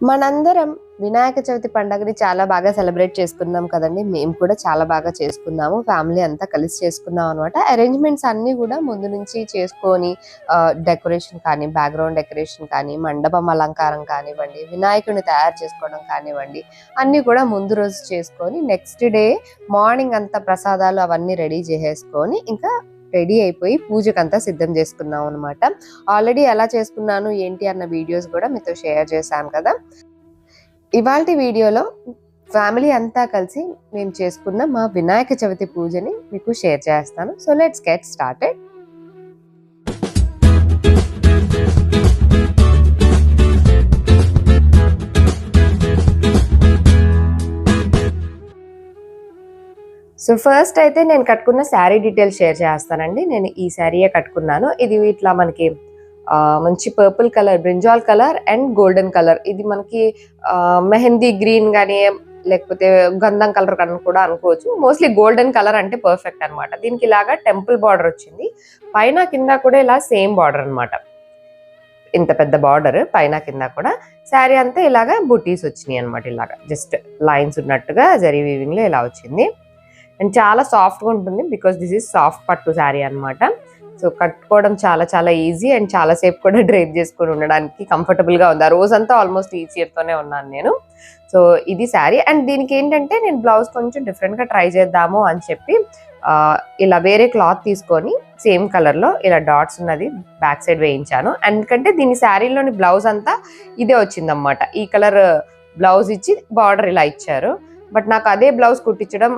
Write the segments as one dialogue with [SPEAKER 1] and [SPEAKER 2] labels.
[SPEAKER 1] మనందరం వినాయక చవితి పండుగని చాలా బాగా సెలబ్రేట్ చేసుకున్నాం కదండి. మేము కూడా చాలా బాగా చేసుకున్నాము. ఫ్యామిలీ అంతా కలిసి చేసుకున్నాం అనమాట అరేంజ్మెంట్స్ అన్ని కూడా ముందు నుంచి చేసుకొని డెకరేషన్ కానీ బ్యాక్గ్రౌండ్ డెకరేషన్ కానీ మండపం అలంకారం కానివ్వండి వినాయకుడిని తయారు చేసుకోవడం కానివ్వండి అన్ని కూడా ముందు రోజు చేసుకొని నెక్స్ట్ డే మార్నింగ్ అంతా ప్రసాదాలు అవన్నీ రెడీ చేసేసుకొని ఇంకా రెడీ అయిపోయి పూజకంతా సిద్ధం చేసుకున్నాం అనమాట ఆల్రెడీ ఎలా చేసుకున్నాను ఏంటి అన్న వీడియోస్ కూడా మీతో షేర్ చేశాను కదా. ఇవాళ వీడియోలో ఫ్యామిలీ అంతా కలిసి మేము చేసుకున్న మా వినాయక చవితి పూజని మీకు షేర్ చేస్తాను. So let's get started so first అయితే నేను కట్టుకున్న శారీ డీటెయిల్స్ షేర్ చేస్తానండి. నేను ఈ శారీయే కట్టుకున్నాను. ఇది ఇట్లా మనకి మంచి purple colour brinjal colour and golden colour ఇది మనకి మెహందీ గ్రీన్ కానీ లేకపోతే గంధం కలర్ కన్నా కూడా అనుకోవచ్చు. మోస్ట్లీ గోల్డెన్ కలర్ అంటే పర్ఫెక్ట్ అన్నమాట. దీనికి ఇలాగా టెంపుల్ బార్డర్ వచ్చింది. పైన కింద కూడా ఇలా సేమ్ బార్డర్ అనమాట ఇంత పెద్ద బార్డర్ పైన కింద కూడా. శారీ అంతా ఇలాగా బుటీస్ వచ్చినాయి అనమాట ఇలాగా. జస్ట్ లైన్స్ ఉన్నట్టుగా జరీ వీవింగ్లో ఇలా వచ్చింది. అండ్ చాలా సాఫ్ట్గా ఉంటుంది బికాస్ దిస్ ఈజ్ సాఫ్ట్ పట్టు శారీ అనమాట సో కట్టుకోవడం చాలా చాలా ఈజీ అండ్ చాలా సేపు కూడా డ్రైప్ చేసుకొని ఉండడానికి కంఫర్టబుల్గా ఉంది. ఆ రోజంతా ఆల్మోస్ట్ ఈ తోనే ఉన్నాను నేను. సో ఇది శారీ అండ్ దీనికి ఏంటంటే నేను బ్లౌజ్ కొంచెం డిఫరెంట్గా ట్రై చేద్దాము అని చెప్పి ఇలా వేరే క్లాత్ తీసుకొని సేమ్ కలర్లో ఇలా డాట్స్ ఉన్నది బ్యాక్ సైడ్ వేయించాను. ఎందుకంటే దీని శారీలోని బ్లౌజ్ అంతా ఇదే వచ్చిందనమాట ఈ కలర్ బ్లౌజ్ ఇచ్చి బార్డర్ ఇలా ఇచ్చారు. బట్ నాకు అదే బ్లౌజ్ కుట్టించడం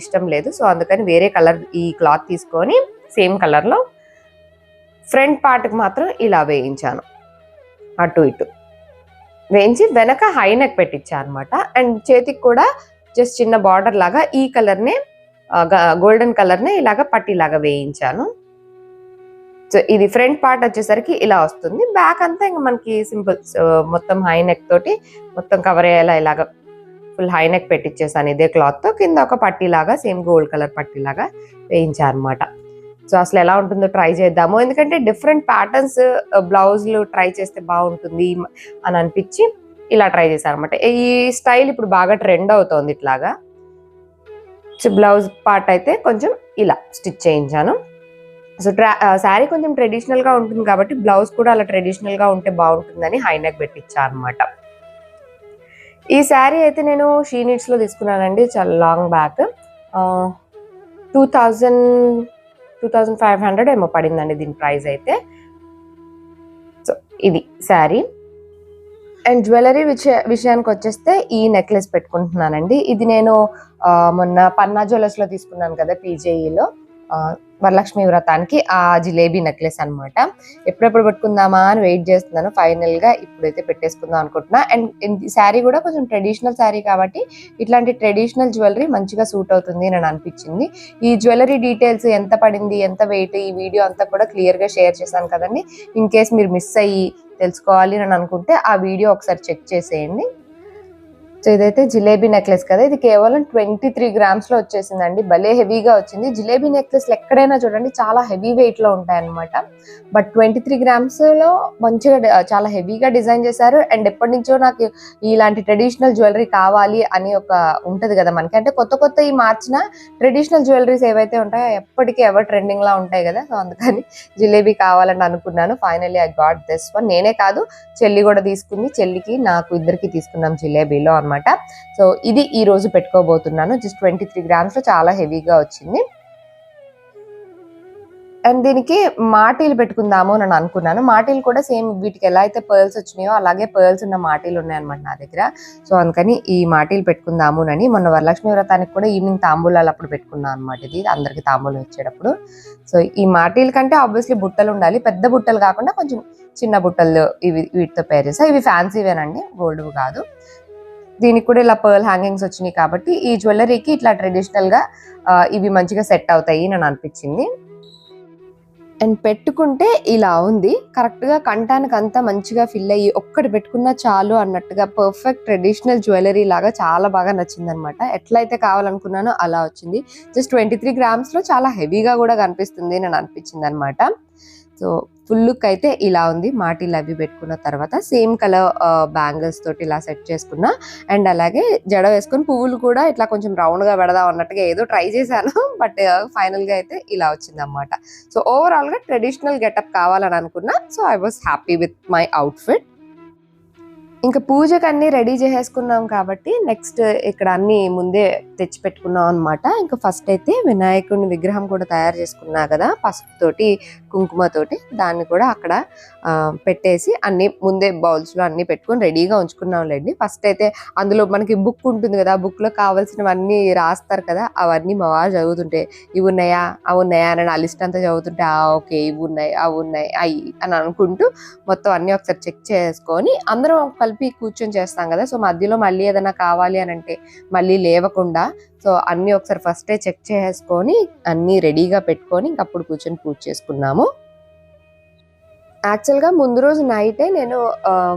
[SPEAKER 1] ఇష్టం లేదు. సో అందుకని వేరే కలర్ ఈ క్లాత్ తీసుకొని సేమ్ కలర్లో ఫ్రంట్ పార్ట్కి మాత్రం ఇలా వేయించాను. అటు ఇటు. వేయించి వెనక హై నెక్ పెట్టించాను అనమాట అండ్ చేతికి కూడా జస్ట్ చిన్న బార్డర్ లాగా ఈ కలర్నే గోల్డెన్ కలర్నే ఇలాగా పట్టిలాగా వేయించాను. సో ఇది ఫ్రంట్ పార్ట్ వచ్చేసరికి ఇలా వస్తుంది. బ్యాక్ అంతా ఇంకా మనకి సింపుల్ మొత్తం హై నెక్ తోటి మొత్తం కవర్ అయ్యేలా ఇలాగా ఫుల్ హై నెక్ పెట్టించేసాను ఇదే క్లాత్తో. కింద ఒక పట్టీలాగా సేమ్ గోల్డ్ కలర్ పట్టీలాగా వేయించారనమాట అనమాట సో అసలు ఎలా ఉంటుందో ట్రై చేద్దాము. ఎందుకంటే డిఫరెంట్ ప్యాటర్న్స్ బ్లౌజ్లు ట్రై చేస్తే బాగుంటుంది అని అనిపించి ఇలా ట్రై చేశాను అనమాట ఈ స్టైల్ ఇప్పుడు బాగా ట్రెండ్ అవుతోంది ఇట్లాగా. సో బ్లౌజ్ పార్ట్ అయితే కొంచెం ఇలా స్టిచ్ చేయించాను. సో ట్రా శారీ కొంచెం ట్రెడిషనల్గా ఉంటుంది కాబట్టి బ్లౌజ్ కూడా అలా ట్రెడిషనల్గా ఉంటే బాగుంటుందని హైనెక్ నెక్ అనమాట ఈ శారీ అయితే నేను షీ తీసుకున్నానండి. చాలా long back two thousand two thousand five hundred ఏమో పడిందండి దీని ప్రైస్ అయితే. సో ఇది శారీ. అండ్ జ్యువెలరీ విషయ విషయానికి వచ్చేస్తే ఈ నెక్లెస్ పెట్టుకుంటున్నానండి. ఇది నేను మొన్న పన్నా జ్యువెలర్స్లో తీసుకున్నాను కదా పీజేఈలో వరలక్ష్మి వ్రతానికి ఆ జిలేబీ నెక్లెస్ అనమాట ఎప్పుడెప్పుడు పెట్టుకుందామా అని వెయిట్ చేస్తున్నాను. ఫైనల్గా ఇప్పుడైతే పెట్టేసుకుందాం అనుకుంటున్నా. అండ్ శారీ కూడా కొంచెం ట్రెడిషనల్ శారీ కాబట్టి ఇట్లాంటి ట్రెడిషనల్ జ్యువెలరీ మంచిగా సూట్ అవుతుంది అని అనిపించింది. ఈ జ్యువెలరీ డీటెయిల్స్ ఎంత పడింది ఎంత వెయిట్ ఈ వీడియో అంతా కూడా క్లియర్గా షేర్ చేశాను కదండి. ఇన్ కేస్ మీరు మిస్ అయ్యి తెలుసుకోవాలి అని అనుకుంటే ఆ వీడియో ఒకసారి చెక్ చేసేయండి. సో ఇదైతే జిలేబీ నెక్లెస్ కదా. ఇది కేవలం ట్వంటీ త్రీ గ్రామ్స్లో వచ్చేసిందండి. భలే హెవీగా వచ్చింది. జిలేబీ నెక్లెస్ ఎక్కడైనా చూడండి చాలా హెవీ వెయిట్లో బట్ ట్వంటీ త్రీ గ్రామ్స్లో మంచిగా చాలా హెవీగా డిజైన్ చేశారు. అండ్ ఎప్పటి నుంచో నాకు ఇలాంటి ట్రెడిషనల్ జ్యువెలరీ కావాలి అని ఒక ఉంటది కదా మనకి. అంటే కొత్త కొత్త ఈ మార్చిన ట్రెడిషనల్ జ్యువెలరీస్ ఏవైతే ఉంటాయో ఎప్పటికీ ఎవరు ట్రెండింగ్లా ఉంటాయి కదా. సో అందుకని జిలేబీ కావాలని అనుకున్నాను. Finally I got this one నేనే కాదు చెల్లి కూడా తీసుకుంది. చెల్లికి నాకు ఇద్దరికి తీసుకున్నాం జిలేబీలో అన్నమాట. సో ఇది ఈ రోజు పెట్టుకోబోతున్నాను. జస్ట్ ట్వంటీ త్రీ గ్రామ్స్లో చాలా హెవీగా వచ్చింది. అండ్ దీనికి మాటీలు పెట్టుకుందాము అని అనుకున్నాను. మాటీలు కూడా సేమ్ వీటికి ఎలా అయితే పర్ల్స్ వచ్చినాయో అలాగే పర్ల్స్ ఉన్న మాటీలు ఉన్నాయన్నమాట నా దగ్గర. సో అందుకని ఈ మాటీలు పెట్టుకుందాము అని మొన్న వరలక్ష్మి వ్రతానికి కూడా ఈవినింగ్ తాంబూలాలు అప్పుడు పెట్టుకున్నాను అనమాట ఇది. అందరికి తాంబూలం ఇచ్చేటప్పుడు. సో ఈ మాటీల కంటే ఆబ్వియస్లీ బుట్టలు ఉండాలి. పెద్ద బుట్టలు కాకుండా కొంచెం చిన్న బుట్టలు ఇవి వీటితో పేర్ చేసా ఇవి ఫ్యాన్సీవేనండి గోల్డ్ కాదు. దీనికి కూడా ఇలా పర్ల్ హ్యాంగింగ్స్ వచ్చినాయి కాబట్టి ఈ జ్యువెలరీకి ఇట్లా ట్రెడిషనల్గా ఇవి మంచిగా సెట్ అవుతాయి అని అనిపించింది. అండ్ పెట్టుకుంటే ఇలా ఉంది. కరెక్ట్గా కంటానికి అంతా మంచిగా ఫిల్ అయ్యి ఒక్కటి పెట్టుకున్నా చాలు అన్నట్టుగా పర్ఫెక్ట్ ట్రెడిషనల్ జ్యువెలరీ లాగా చాలా బాగా నచ్చింది అనమాట ఎట్లయితే కావాలనుకున్నానో అలా వచ్చింది. జస్ట్ ట్వంటీ త్రీ గ్రామ్స్లో చాలా హెవీగా కూడా కనిపిస్తుంది అని అనిపించింది అనమాట సో ఫుల్ లుక్ అయితే ఇలా ఉంది. మాటిల్ అవి పెట్టుకున్న తర్వాత సేమ్ కలర్ బ్యాంగిల్స్ తోటి ఇలా సెట్ చేసుకున్నా. అండ్ అలాగే జడ వేసుకొని పువ్వులు కూడా ఇట్లా కొంచెం రౌండ్గా పెడదాం అన్నట్టుగా ఏదో ట్రై చేశాను. బట్ ఫైనల్గా అయితే ఇలా వచ్చిందనమాట సో ఓవరాల్గా ట్రెడిషనల్ గెటప్ కావాలని అనుకున్నా. So I was happy with my outfit. ఇంకా పూజకు అన్నీ రెడీ చేసేసుకున్నాం కాబట్టి నెక్స్ట్ ఇక్కడ అన్ని ముందే తెచ్చి పెట్టుకున్నాం అనమాట ఇంకా ఫస్ట్ అయితే వినాయకుడిని విగ్రహం కూడా తయారు చేసుకున్నా కదా పసుపుతోటి కుంకుమతోటి దాన్ని కూడా అక్కడ పెట్టేసి అన్ని ముందే బౌల్స్లో అన్నీ అన్ని పెట్టుకొని రెడీగా ఉంచుకున్నాంలేండి. ఫస్ట్ అయితే అందులో మనకి బుక్ ఉంటుంది కదా బుక్లో కావాల్సినవన్నీ రాస్తారు కదా అవన్నీ మా వారు చదువుతుంటే ఇవి ఉన్నాయా? అవి ఉన్నాయా? అని ఆ లిస్ట్ అంతా చదువుతుంటే ఆ ఓకే ఇవి ఉన్నాయి అవి ఉన్నాయి అవి అని అనుకుంటూ మొత్తం అన్ని ఒకసారి చెక్ చేసుకొని అందరం కలిపి కూర్చొని చేస్తాం కదా. సో మధ్యలో మళ్ళీ ఏదైనా కావాలి అని అంటే మళ్ళీ లేవకుండా సో అన్ని ఒకసారి ఫస్టే చెక్ చేసుకొని అన్ని రెడీగా పెట్టుకొని అప్పుడు కూర్చొని పూజ చేసుకున్నాము. యాక్చువల్గా ముందు రోజు నైటే నేను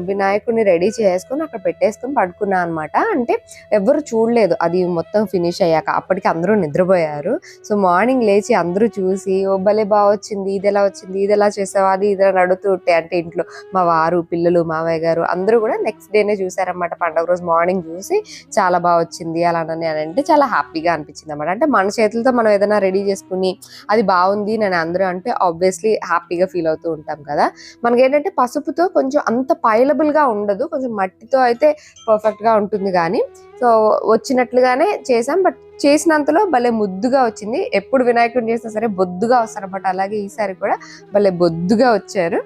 [SPEAKER 1] వినాయకుడిని రెడీ చేసుకొని అక్కడ పెట్టేసుకొని పడుకున్నా అనమాట అంటే ఎవరు చూడలేదు. అది మొత్తం ఫినిష్ అయ్యాక అప్పటికి అందరూ నిద్రపోయారు. సో మార్నింగ్ లేచి అందరూ చూసి ఓ భలే బాగా వచ్చింది. ఇది ఎలా వచ్చింది? ఇది ఎలా చేసావా? అది ఇది ఎలా ఉంటే అంటే ఇంట్లో మా వారు పిల్లలు మావయ్య గారు అందరూ కూడా నెక్స్ట్ డేనే చూసారన్నమాట. పండుగ రోజు మార్నింగ్ చూసి చాలా బాగా వచ్చింది అలా అని అని అంటే చాలా హ్యాపీగా అనిపించింది అనమాట అంటే మన చేతులతో మనం ఏదైనా రెడీ చేసుకుని అది బాగుంది నేను అందరూ అంటే ఆబ్వియస్లీ హ్యాపీగా ఫీల్ అవుతూ ఉంటాం కదా. మనకి ఏంటంటే పసుపుతో కొంచెం అంత పైలబుల్గా ఉండదు కొంచెం మట్టితో అయితే పర్ఫెక్ట్గా ఉంటుంది కానీ. సో వచ్చినట్లుగానే చేసాం బట్ చేసినంతలో భలే ముద్దుగా వచ్చింది. ఎప్పుడు వినాయకుడిని చేసినా సరే బొద్దుగా వస్తారు బట్ అలాగే ఈసారి కూడా భలే బొద్దుగా వచ్చారు.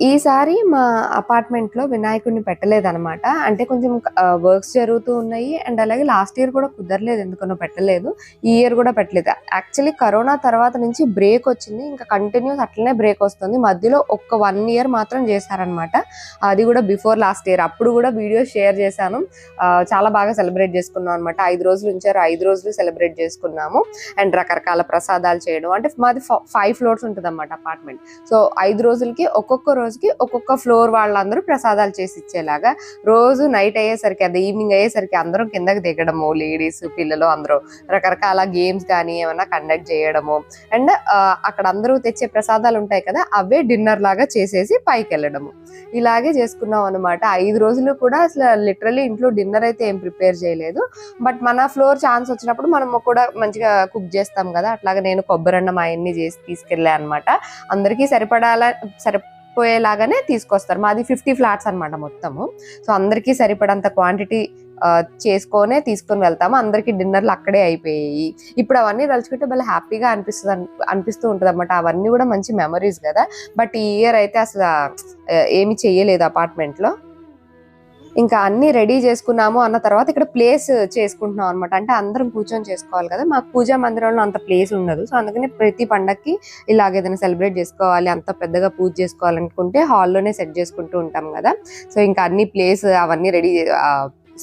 [SPEAKER 1] ఈసారి మా అపార్ట్మెంట్లో వినాయకుడిని పెట్టలేదనమాట అంటే కొంచెం వర్క్స్ జరుగుతూ ఉన్నాయి. అండ్ అలాగే లాస్ట్ ఇయర్ కూడా కుదరలేదు. ఎందుకనో పెట్టలేదు. ఈ ఇయర్ కూడా పెట్టలేదు. యాక్చువల్లీ కరోనా తర్వాత నుంచి బ్రేక్ వచ్చింది. ఇంకా కంటిన్యూస్ అట్లనే బ్రేక్ వస్తుంది. మధ్యలో ఒక్క వన్ ఇయర్ మాత్రం చేశారనమాట అది కూడా బిఫోర్ లాస్ట్ ఇయర్. అప్పుడు కూడా వీడియో షేర్ చేశాను. చాలా బాగా సెలబ్రేట్ చేసుకున్నాం అనమాట ఐదు రోజులు ఉంచారు. ఐదు రోజులు సెలబ్రేట్ చేసుకున్నాము. అండ్ రకరకాల ప్రసాదాలు చేయడం. అంటే మాది ఫైవ్ ఫ్లోర్స్ ఉంటుంది అనమాట అపార్ట్మెంట్. సో ఐదు రోజులకి ఒక్కొక్క రోజుకి ఒక్కొక్క ఫ్లోర్ వాళ్ళందరూ ప్రసాదాలు చేసి ఇచ్చేలాగా రోజు నైట్ అయ్యేసరికి అది ఈవినింగ్ అయ్యేసరికి అందరం కిందకి దిగడము లేడీస్ పిల్లలు అందరూ రకరకాల గేమ్స్ కానీ ఏమైనా కండక్ట్ చేయడము. అండ్ అక్కడ అందరూ తెచ్చే ప్రసాదాలు ఉంటాయి కదా అవే డిన్నర్ లాగా చేసేసి పైకి వెళ్ళడము ఇలాగే చేసుకున్నాం అనమాట ఐదు రోజులు కూడా అసలు లిటరలీ ఇంట్లో డిన్నర్ అయితే ఏం ప్రిపేర్ చేయలేదు. బట్ మన ఫ్లోర్ ఛాన్స్ వచ్చినప్పుడు మనము కూడా మంచిగా కుక్ చేస్తాం కదా అట్లాగే నేను కొబ్బరి అన్నం అవన్నీ చేసి తీసుకెళ్ళా అనమాట అందరికీ సరిపడాల సరిపోయేలాగానే తీసుకొస్తారు. మాది ఫిఫ్టీ ఫ్లాట్స్ అన్నమాట మొత్తము. సో అందరికీ సరిపడంత క్వాంటిటీ చేసుకొనే తీసుకొని వెళ్తాము. అందరికి డిన్నర్లు అక్కడే అయిపోయాయి. ఇప్పుడు అవన్నీ తలుచుకుంటే భలే హ్యాపీగా అనిపిస్తుంది అనిపిస్తూ ఉంటుంది అనమాట అవన్నీ కూడా మంచి మెమరీస్ కదా. బట్ ఈ ఇయర్ అయితే అసలు ఏమి చేయలేదు చెయ్యలేదు అపార్ట్మెంట్లో ఇంకా అన్ని రెడీ చేసుకున్నాము అన్న తర్వాత ఇక్కడ ప్లేస్ చేసుకుంటున్నాం అనమాట అంటే అందరం కూర్చొని చేసుకోవాలి కదా. మాకు పూజా మందిరంలో అంత ప్లేస్ ఉండదు. సో అందుకని ప్రతి పండక్కి ఇలాగ ఏదైనా సెలబ్రేట్ చేసుకోవాలి అంత పెద్దగా పూజ చేసుకోవాలనుకుంటే హాల్లోనే సెట్ చేసుకుంటూ ఉంటాం కదా. సో ఇంకా అన్ని ప్లేస్ అవన్నీ రెడీ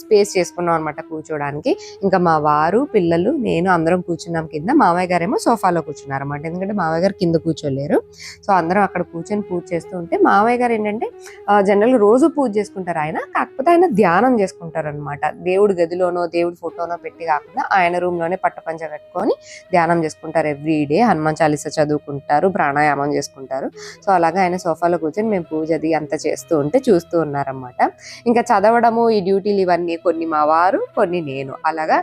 [SPEAKER 1] స్పేస్ చేసుకున్నాం అనమాట కూర్చోడానికి. ఇంకా మా వారు పిల్లలు నేను అందరం కూర్చున్నాం కింద. మామయ్య గారేమో సోఫాలో కూర్చున్నారు అనమాట ఎందుకంటే మామయ్య గారు కింద కూర్చోలేరు. సో అందరం అక్కడ కూర్చొని పూజ చేస్తూ ఉంటే మామయ్య గారు ఏంటంటే జనరల్గా రోజు పూజ చేసుకుంటారు ఆయన. కాకపోతే ఆయన ధ్యానం చేసుకుంటారు అనమాట దేవుడి గదిలోనో దేవుడి ఫోటోనో పెట్టి కాకుండా ఆయన రూమ్లోనే పట్టపంచ కట్టుకొని ధ్యానం చేసుకుంటారు ఎవ్రీ డే. హనుమాన్ చాలీస చదువుకుంటారు ప్రాణాయామం చేసుకుంటారు. సో అలాగే ఆయన సోఫాలో కూర్చొని మేము పూజ అది అంతా చేస్తూ ఉంటే చూస్తూ ఉన్నారన్నమాట. ఇంకా చదవడము ఈ డ్యూటీలు ఇవన్నీ కొన్ని మా వారు కొన్ని నేను. అలాగా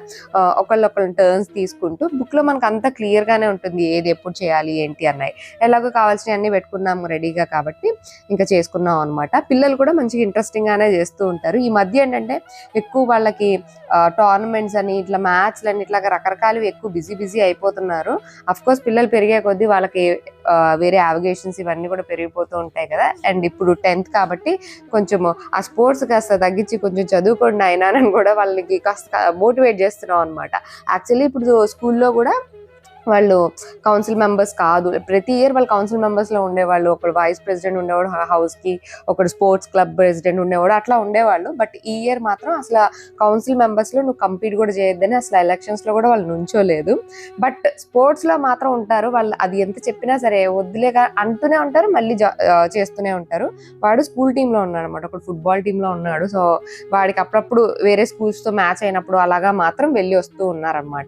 [SPEAKER 1] ఒకళ్ళొకళ్ళని టర్న్స్ తీసుకుంటూ బుక్లో మనకు అంత క్లియర్ గానే ఉంటుంది ఏది ఎప్పుడు చేయాలి ఏంటి అన్నాయి. ఎలాగో కావాల్సినవి అన్ని పెట్టుకున్నాము రెడీగా కాబట్టి ఇంకా చేసుకున్నాం అనమాట పిల్లలు కూడా మంచిగా ఇంట్రెస్టింగ్గానే చేస్తూ ఉంటారు. ఈ మధ్య ఏంటంటే ఎక్కువ వాళ్ళకి టోర్నమెంట్స్ అని ఇట్లా మ్యాచ్లు అని ఇట్లా రకరకాలు ఎక్కువ బిజీ బిజీ అయిపోతున్నారు. అఫ్కోర్స్ పిల్లలు పెరిగే కొద్దీ వాళ్ళకి వేరే అవగేషన్స్ ఇవన్నీ కూడా పెరిగిపోతూ ఉంటాయి కదా. అండ్ ఇప్పుడు టెన్త్ కాబట్టి కొంచెం ఆ స్పోర్ట్స్ కాస్త తగ్గించి కొంచెం చదువుకోండి అయినా అని కూడా వాళ్ళకి కాస్త మోటివేట్ చేస్తున్నాం అనమాట యాక్చువల్లీ ఇప్పుడు స్కూల్లో కూడా వాళ్ళు కౌన్సిల్ మెంబర్స్ కాదు. ప్రతి ఇయర్ వాళ్ళు కౌన్సిల్ మెంబర్స్లో ఉండేవాళ్ళు. ఒకడు వైస్ ప్రెసిడెంట్ ఉండేవాడు హౌస్కి ఒకడు స్పోర్ట్స్ క్లబ్ ప్రెసిడెంట్ ఉండేవాడు అట్లా ఉండేవాళ్ళు. బట్ ఈ ఇయర్ మాత్రం అసలు కౌన్సిల్ మెంబర్స్లో నువ్వు కంపీట్ కూడా చేయొద్దని అసలు ఎలక్షన్స్లో కూడా వాళ్ళు నుంచోలేదు. బట్ స్పోర్ట్స్లో మాత్రం ఉంటారు. వాళ్ళు అది ఎంత చెప్పినా సరే వద్దులేగా అంటూనే ఉంటారు. మళ్ళీ జా- చేస్తూనే ఉంటారు. వాడు స్కూల్ టీంలో ఉన్నాడు అనమాట ఒకడు ఫుట్బాల్ టీంలో ఉన్నాడు. సో వాడికి అప్పుడప్పుడు వేరే స్కూల్స్తో మ్యాచ్ అయినప్పుడు అలాగా మాత్రం వెళ్ళి వస్తూ ఉన్నారనమాట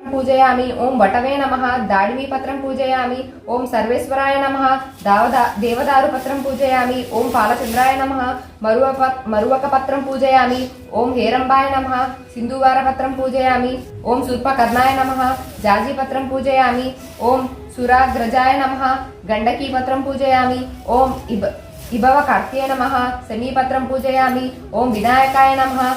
[SPEAKER 1] पूजयामि। ओं वटवे नमः। दाडिमीपत्रं पूजयामि। ॐ सर्वेश्वराय नमः। दावदा, देवदारुपत्रं पूजयामि। ॐ पालचन्द्राय नमः। मरुवप, मरुवकपत्रं पूजयामि। ॐ हेरम्बाय नमः। सिन्धुवारपत्रं पूजयामि। ॐ सूर्पकर्णाय नमः। जाजीपत्रं पूजयामि। सुराग्रजा सुराग्रजाय नमः। गण्डकीपत्रं पूजयामि। ॐ इब इभवकार्त्ये नमः। शमीपत्रं पूजयामि। ॐ विनायकाय नमः।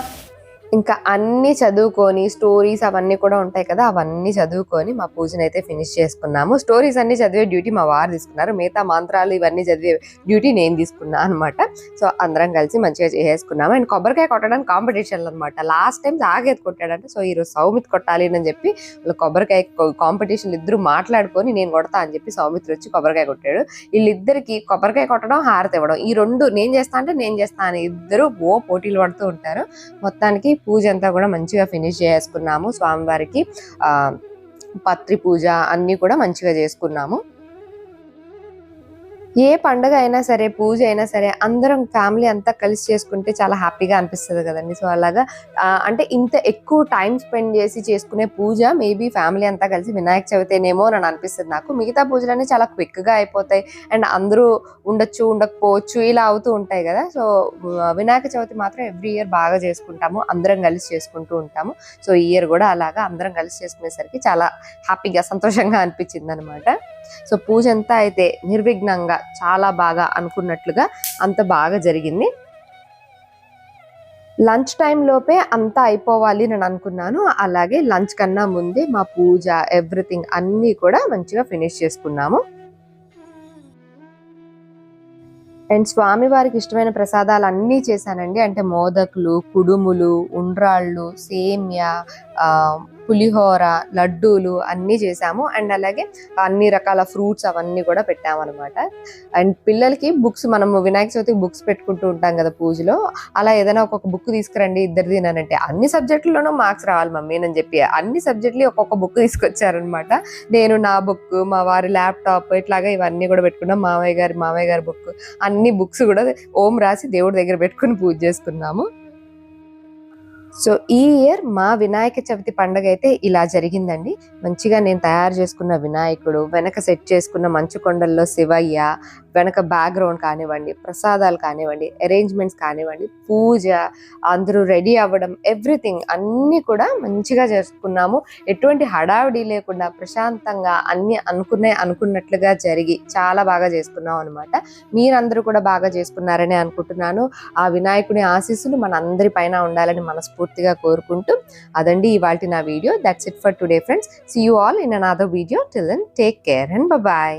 [SPEAKER 1] ఇంకా అన్ని చదువుకొని స్టోరీస్ అవన్నీ కూడా ఉంటాయి కదా అవన్నీ చదువుకొని మా పూజను అయితే ఫినిష్ చేసుకున్నాము. స్టోరీస్ అన్ని చదివే డ్యూటీ మా వారు తీసుకున్నారు. మిగతా మంత్రాలు ఇవన్నీ చదివే డ్యూటీ నేను తీసుకున్నా అనమాట సో అందరం కలిసి మంచిగా చేసేసుకున్నాము. అండ్ కొబ్బరికాయ కొట్టడానికి కాంపిటీషన్లు అనమాట లాస్ట్ టైం సాగేది కొట్టాడంటే. సో ఈరోజు సౌమిత్ కొట్టాలి అని చెప్పి వాళ్ళు కొబ్బరికాయ కాంపిటీషన్ ఇద్దరు మాట్లాడుకొని నేను కొడతా అని చెప్పి సౌమిత్ర వచ్చి కొబ్బరికాయ కొట్టాడు. వీళ్ళిద్దరికి కొబ్బరికాయ కొట్టడం హారతి ఇవ్వడం. ఈ రెండు నేను చేస్తా అంటే నేను చేస్తా అని ఇద్దరు ఓ పోటీలు పడుతూ ఉంటారు. మొత్తానికి పూజ అంతా కూడా మంచిగా ఫినిష్ చేసుకున్నాము. స్వామివారికి పత్రి పూజ అన్నీ కూడా మంచిగా చేసుకున్నాము. ఏ పండుగ అయినా సరే పూజ అయినా సరే అందరం ఫ్యామిలీ అంతా కలిసి చేసుకుంటే చాలా హ్యాపీగా అనిపిస్తుంది కదండి. సో అలాగా అంటే ఇంత ఎక్కువ టైం స్పెండ్ చేసి చేసుకునే పూజ మేబీ ఫ్యామిలీ అంతా కలిసి వినాయక చవితేనేమో అని అనిపిస్తుంది నాకు. మిగతా పూజలన్నీ చాలా క్విక్గా అయిపోతాయి. అండ్ అందరూ ఉండొచ్చు ఉండకపోవచ్చు ఇలా అవుతూ ఉంటాయి కదా. సో వినాయక చవితి మాత్రం ఎవ్రీ ఇయర్ బాగా చేసుకుంటాము. అందరం కలిసి చేసుకుంటూ ఉంటాము. సో ఈ ఇయర్ కూడా అలాగా అందరం కలిసి చేసుకునేసరికి చాలా హ్యాపీగా సంతోషంగా అనిపించింది అనమాట సో పూజ అంతా అయితే నిర్విఘ్నంగా చాలా బాగా అనుకున్నట్లుగా అంత బాగా జరిగింది. లంచ్ టైం లోపే అంతా అయిపోవాలి నేను అనుకున్నాను. అలాగే లంచ్ కన్నా ముందే మా పూజ ఎవ్రీథింగ్ అన్నీ కూడా మంచిగా ఫినిష్ చేసుకున్నాము. అండ్ స్వామి వారికి ఇష్టమైన ప్రసాదాలు అన్నీ చేశానండి. అంటే మోదకులు కుడుములు ఉండ్రాళ్ళు సేమ్య పులిహోర లడ్డూలు అన్నీ చేసాము అండ్ అలాగే అన్ని రకాల ఫ్రూట్స్ అవన్నీ కూడా పెట్టామన్నమాట. అండ్ పిల్లలకి బుక్స్ మనము వినాయక చవితికి బుక్స్ పెట్టుకుంటూ ఉంటాం కదా పూజలో. అలా ఏదైనా ఒక్కొక్క బుక్ తీసుకురండి ఇద్దరు తినానంటే అన్ని సబ్జెక్టుల్లోనూ మార్క్స్ రావాలి మమ్మీ అని చెప్పి. అన్ని సబ్జెక్టులు ఒక్కొక్క బుక్ తీసుకొచ్చారనమాట నేను నా బుక్ మా వారి ల్యాప్టాప్ ఇట్లాగా ఇవన్నీ కూడా పెట్టుకున్నాం. మామయ్య గారి మామయ్య గారి బుక్ అన్ని బుక్స్ కూడా ఓం రాసి దేవుడి దగ్గర పెట్టుకుని పూజ చేసుకున్నాము. సో ఈ ఇయర్ మా వినాయక చవితి పండుగ అయితే ఇలా జరిగిందండి. మంచిగా నేను తయారు చేసుకున్న వినాయకుడు వెనక సెట్ చేసుకున్న మంచు కొండల్లో శివయ్య వెనక బ్యాక్గ్రౌండ్ కానివ్వండి ప్రసాదాలు కానివ్వండి అరేంజ్మెంట్స్ కానివ్వండి పూజ అందరూ రెడీ అవ్వడం ఎవ్రీథింగ్ అన్నీ కూడా మంచిగా చేసుకున్నాము ఎటువంటి హడావిడి లేకుండా ప్రశాంతంగా అన్ని అనుకునే అనుకున్నట్లుగా జరిగి చాలా బాగా చేసుకున్నాం అనమాట మీరందరూ కూడా బాగా చేసుకున్నారని అనుకుంటున్నాను. ఆ వినాయకుని ఆశీస్సులు మన అందరి పైన ఉండాలని మనస్ఫూర్తిగా కోరుకుంటూ అదండి ఇవాళ నా video. That's it for today friends see you all in another video till then take care and bye